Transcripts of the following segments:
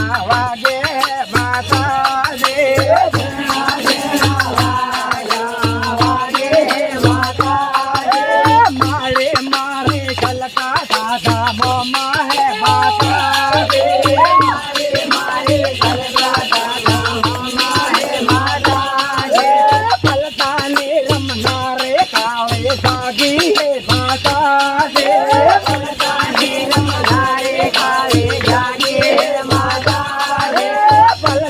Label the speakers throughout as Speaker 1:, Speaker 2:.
Speaker 1: 啊我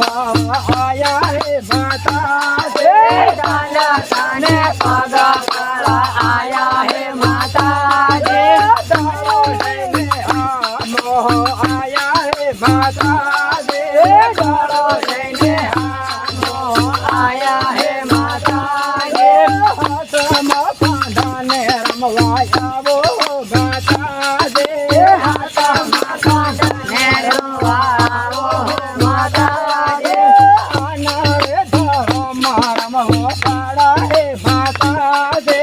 Speaker 1: પાવા આયા હે માતા રે સાલા તને પગા પાવા આયા હે માતા રે આયા હે માતા રે દાડો લઈને આયા હે માતા રે હાથમાં પાંડાને રમવા આવો પાડા હે માતા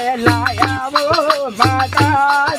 Speaker 1: લાયા માતા